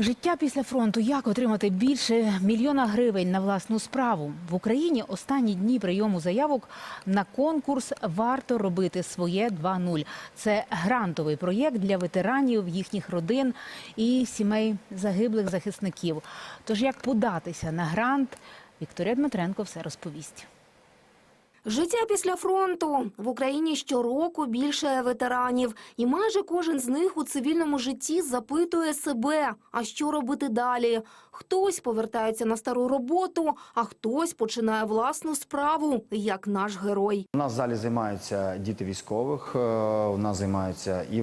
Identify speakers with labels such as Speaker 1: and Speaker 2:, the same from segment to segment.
Speaker 1: Життя після фронту. Як отримати більше мільйона гривень на власну справу в Україні? Останні дні прийому заявок на конкурс варто робити своє 2.0». Це грантовий проєкт для ветеранів, їхніх родин і сімей загиблих захисників. Тож як податися на грант? Вікторія Дмитренко все розповість.
Speaker 2: Життя після фронту в Україні щороку більше ветеранів, і майже кожен з них у цивільному житті запитує себе, а що робити далі. Хтось повертається на стару роботу, а хтось починає власну справу, як наш герой.
Speaker 3: У нас в залі займаються діти військових, е, у нас займаються і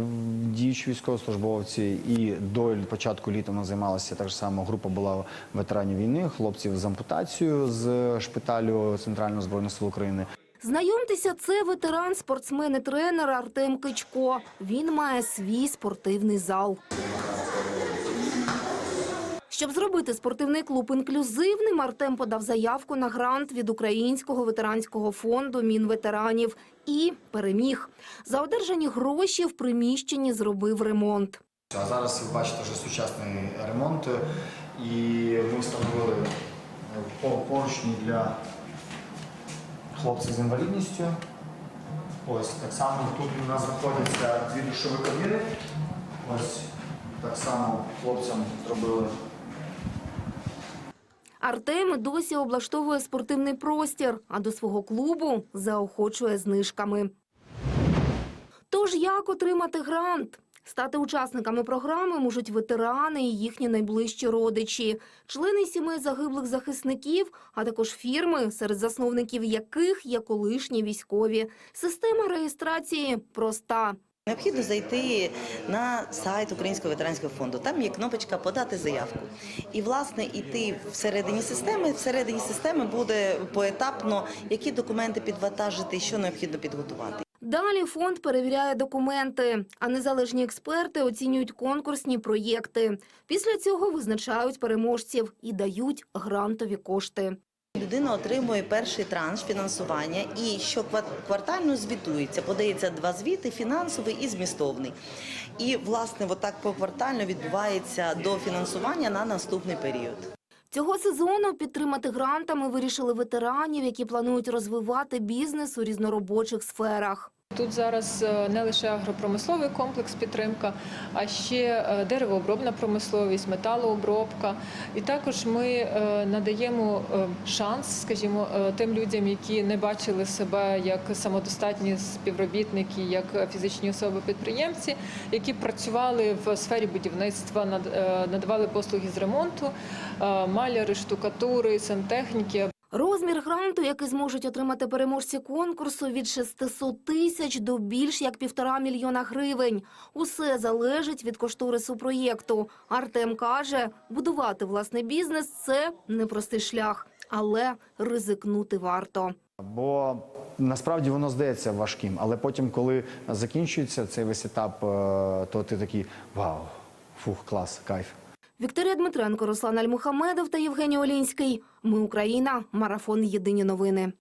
Speaker 3: діючі військовослужбовці, і до початку літа у нас займалася так само група була ветеранів війни, хлопців з ампутацією з шпиталю Центрального збройних сил України.
Speaker 2: Знайомтеся, це ветеран, спортсмен і тренер Артем Кичко. Він має свій спортивний зал. Щоб зробити спортивний клуб інклюзивним, Артем подав заявку на грант від Українського ветеранського фонду Мінветеранів і переміг. За одержані гроші в приміщенні зробив ремонт.
Speaker 3: А зараз ви бачите вже сучасний ремонт, і ми встановили е, поручні для хлопців з інвалідністю. Ось так само тут у нас знаходяться дві душові кабіни. Ось так само хлопцям зробили
Speaker 2: Артем досі облаштовує спортивний простір, а до свого клубу заохочує знижками. Тож як отримати грант? Стати учасниками програми можуть ветерани і їхні найближчі родичі, члени сімей загиблих захисників, а також фірми, серед засновників яких є колишні військові. Система реєстрації проста.
Speaker 4: Необхідно зайти на сайт Українського ветеранського фонду. Там є кнопочка Подати заявку. І, власне, іти всередині системи. Всередині системи буде поетапно, які документи підвантажити, що необхідно підготувати.
Speaker 2: Далі фонд перевіряє документи, а незалежні експерти оцінюють конкурсні проєкти. Після цього визначають переможців і дають грантові кошти.
Speaker 4: Людина отримує перший транш фінансування і що квартально звітується. Подається два звіти: фінансовий і змістовний. І власне, отак поквартально відбувається до фінансування на наступний період.
Speaker 2: Цього сезону підтримати грантами вирішили ветеранів, які планують розвивати бізнес у різноробочих сферах.
Speaker 5: Тут зараз е, не лише агропромисловий комплекс підтримка, а ще е, деревообробна промисловість, металообробка. І також ми е, надаємо шанс, скажімо, тим людям, які не бачили себе як самодостатні співробітники, як фізичні особи-підприємці, які працювали в сфері будівництва, надавали послуги з ремонту, маляри, штукатури, сантехніки.
Speaker 2: Розмір гранту, який зможуть отримати переможці конкурсу, від 600 тисяч до більш як півтора мільйона гривень. Усе залежить від кошторису проєкту. Артем каже, будувати власний бізнес – це непростий шлях, але ризикнути варто.
Speaker 3: Бо насправді воно здається важким, але потім, коли закінчується цей весь етап, е, то ти такий вау, фух, клас, кайф.
Speaker 2: Вікторія Дмитренко, Руслан Альмухамедов та Євгеній Олінський. Ми Україна. Марафон. Єдині новини.